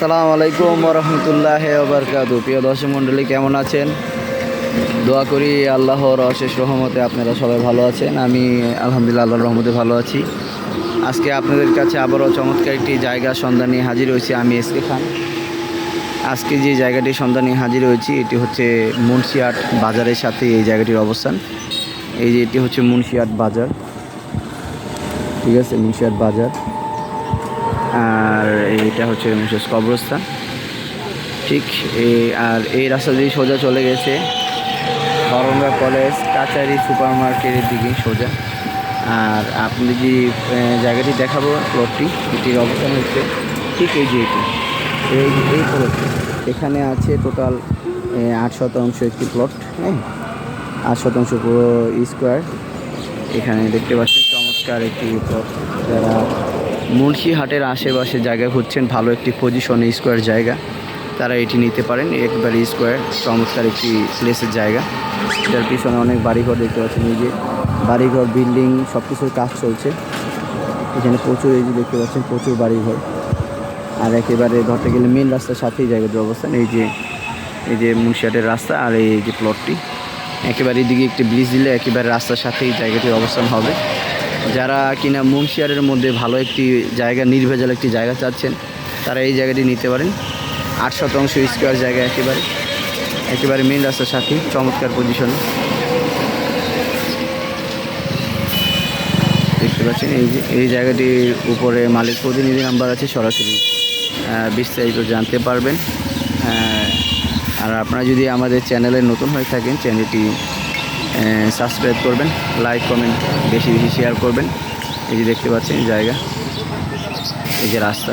আসসালামু আলাইকুম রহমতুল্লাহ ওবরকাতু প্রিয় দর্শক মণ্ডলী, কেমন আছেন? দোয়া করি আল্লাহর অশেষ রহমতে আপনারা সবাই ভালো আছেন। আমি আলহামদুলিল্লাহ আল্লাহর রহমতে ভালো আছি। আজকে আপনাদের কাছে আবারও চমৎকার একটি জায়গা সন্ধান হাজির হয়েছি আমি এসকে খান। আজকে যে জায়গাটি সন্ধান নিয়ে হাজির হয়েছি, এটি হচ্ছে মুন্সিয়াট বাজারের সাথে এই জায়গাটির অবস্থান। এই যে এটি হচ্ছে মুন্সিয়াট বাজার। ঠিক আছে, মুন্সিয়াট বাজার। আর এইটা হচ্ছে মুন্সিয়াট কবরস্থান। ঠিক এই আর এই রাস্তা দিয়ে সোজা চলে গেছে। বরঙ্গা কলেজ কাচারি সুপার মার্কেটের দিকে সোজা। আর আপনি যে জায়গাটি দেখাবো প্লটটি এটির অবস্থান হচ্ছে ঠিক এই যে এটি। এই এই প্লটটি এখানে আছে টোটাল আট শতাংশ একটি প্লট হ্যাঁ? আট শতাংশ পুরো স্কোয়ার এখানে দেখতে পাচ্ছেন চমৎকার একটি প্লট যারা মুন্সিহাটের আশেপাশে জায়গা খুঁজছেন, ভালো একটি পজিশনে স্কোয়ার জায়গা। তারা এটি নিতে পারেন, একবারে স্কোয়ার চমৎকার একটি প্লেসের জায়গা। এটার পিছনে অনেক বাড়িঘর দেখতে পাচ্ছেন, এই যে বাড়িঘর বিল্ডিং সব কিছুর কাজ চলছে। এখানে প্রচুর এই যে দেখতে পাচ্ছেন, প্রচুর বাড়িঘর। আর একেবারে ধরতে গেলে মেন রাস্তার সাথেই জায়গাটির অবস্থান, এই যে এই যে মুন্সিহাটের রাস্তা আর এই যে প্লটটি একেবারে এদিকে একটি ব্রিজ দিলে একেবারে রাস্তার সাথেই জায়গাটির অবস্থান হবে। যারা কিনা মুন্সিয়ারের মধ্যে ভালো একটি জায়গা, নির্ভেজাল একটি জায়গা চাচ্ছেন, তারা এই জায়গাটি নিতে পারেন। আট শতাংশ স্কোয়ার জায়গা একেবারে একেবারে মেন রাস্তার সাথে, চমৎকার পজিশন দেখতে পাচ্ছেন, এই যে, এই জায়গাটির উপরে মালিক প্রতিনিধি নাম্বার আছে, সরাসরি বিস্তারিত জানতে পারবেন। আর আপনারা যদি আমাদের চ্যানেলে নতুন হয়ে থাকেন, চ্যানেলটি সাবস্ক্রাইব করবেন লাইক কমেন্ট বেশি বেশি শেয়ার করবেন। এই যে দেখতে পাচ্ছেন জায়গা, এই যে রাস্তা।